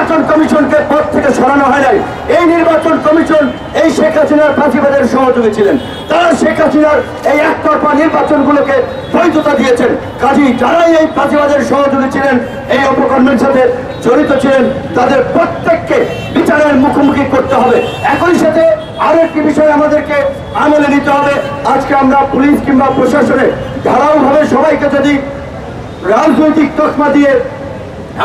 নির্বাচন কমিশনকে পদ থেকে সরানো হয় নাই। এই নির্বাচন কমিশন এই শেখ হাসিনার ফাঁসিবাদের সহযোগী ছিলেন। তারা শেখ হাসিনার এই একতরফা নির্বাচনগুলোকে বৈধতা দিয়েছেন। কাজী যারাই এই ফাঁসিবাদের সহযোগী ছিলেন, এই অপকর্মের সাথে জড়িত ছিলেন, তাদের প্রত্যেককে বিচারের মুখোমুখি করতে হবে। একই সাথে আরও একটি বিষয় আমাদেরকে আমলে নিতে হবে। আজকে আমরা পুলিশ কিংবা প্রশাসনে ধারাওভাবে সবাইকে যদি রাজনৈতিক তকমা দিয়ে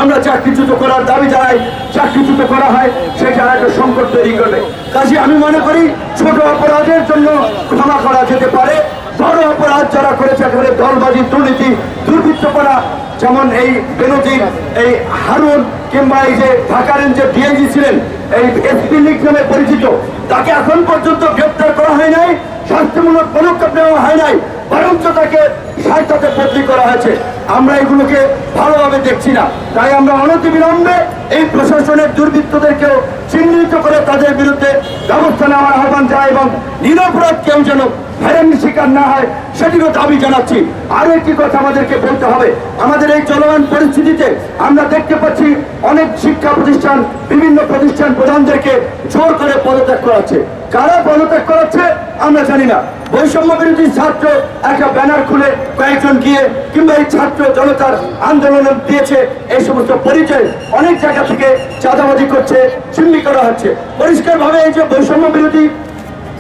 আমরা চাকরিচ্যুত করার দাবি জানাই চাকরিচ্যুত করা হয় সেটা একটা সংকট তৈরি করবে। কাজে আমি মনে করি, ছোট অপরাধের জন্য ক্ষমা করা যেতে পারে। বড় অপরাধ যারা করেছে, একেবারে দলবাজি, দুর্নীতি দুর্বৃত্তপনা যেমন এই বেনজির, এই হারুন, কিংবা এই যে ঢাকা রেঞ্জের ডিআইজি ছিলেন, এই এসপি লিগ নামে পরিচিত, তাকে এখন পর্যন্ত গ্রেপ্তার করা হয় নাই, শাস্তিমূলক পদক্ষেপ নেওয়া হয় নাই, বরঞ্চ তাকে সাহিত্যতে বদলি করা হয়েছে। আমরা এগুলোকে ভালোভাবে দেখছি না। তাই আমরা অনতিবিলম্বে এই প্রশাসনের দুর্বৃত্তদেরকেও চিহ্নিত করে তাদের বিরুদ্ধে ব্যবস্থা নেওয়ার আহ্বান জানাই এবং নিরপরাধ কেউ যেন হয়রানির শিকার না হয়, সেটিরও দাবি জানাচ্ছি। আরও একটি কথা আমাদেরকে বলতে হবে। আমাদের এই চলমান পরিস্থিতিতে আমরা দেখতে পাচ্ছি অনেক শিক্ষা প্রতিষ্ঠান, বিভিন্ন প্রতিষ্ঠান প্রধানদেরকে জোর করে পদত্যাগ করাচ্ছে কারা পদত্যাগ করাচ্ছে আমরা জানি না। বৈষম্য বিরোধী ছাত্র একটা ব্যানার খুলে কয়েকজন গিয়ে কিংবা এই ছাত্র জনতার আন্দোলন দিয়েছে, এই সমস্ত পরিচয় অনেক জায়গা থেকে চাঁদাবাজি করছে চিম্মি করা হচ্ছে। পরিষ্কারভাবে এই যে বৈষম্য বিরোধী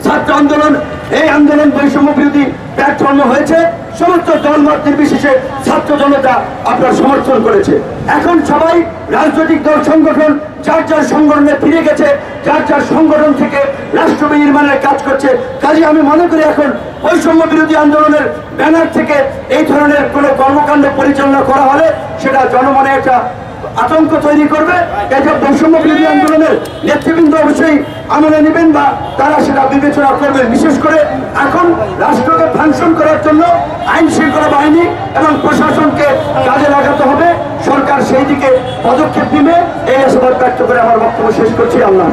ছাত্র আন্দোলন, এই আন্দোলন বৈষম্য বিরোধী প্ল্যাটফর্ম হয়েছে। সমস্ত দলমত নির্বিশেষে ছাত্র জনতা আপনার সমর্থন করেছে। এখন সবাই রাজনৈতিক দল, সংগঠন, যার যার সংগঠনে ফিরে গেছে, যার যার সংগঠন থেকে রাষ্ট্র নির্মাণের কাজ করছে কাজে আমি মনে করি এখন বৈষম্য বিরোধী আন্দোলনের ব্যানার থেকে এই ধরনের কোনো কর্মকাণ্ড পরিচালনা করা হলে সেটা জনমনে একটা আতঙ্ক তৈরি করবে। এটা বৈষম্য বিরোধী আন্দোলনের নেতৃবৃন্দ অবশ্যই আমলে নেবেন বা তারা সেটা বিবেচনা করবেন বিশেষ করে এখন রাষ্ট্রকে ফাংশন করার জন্য আইন শৃঙ্খলা বাহিনী এবং প্রশাসনকে কাজে লাগাতে হবে। সরকার সেই দিকে পদক্ষেপ নেবে। এই আশাবাদ ব্যক্ত করে আমার বক্তব্য শেষ করছি। আল্লাহ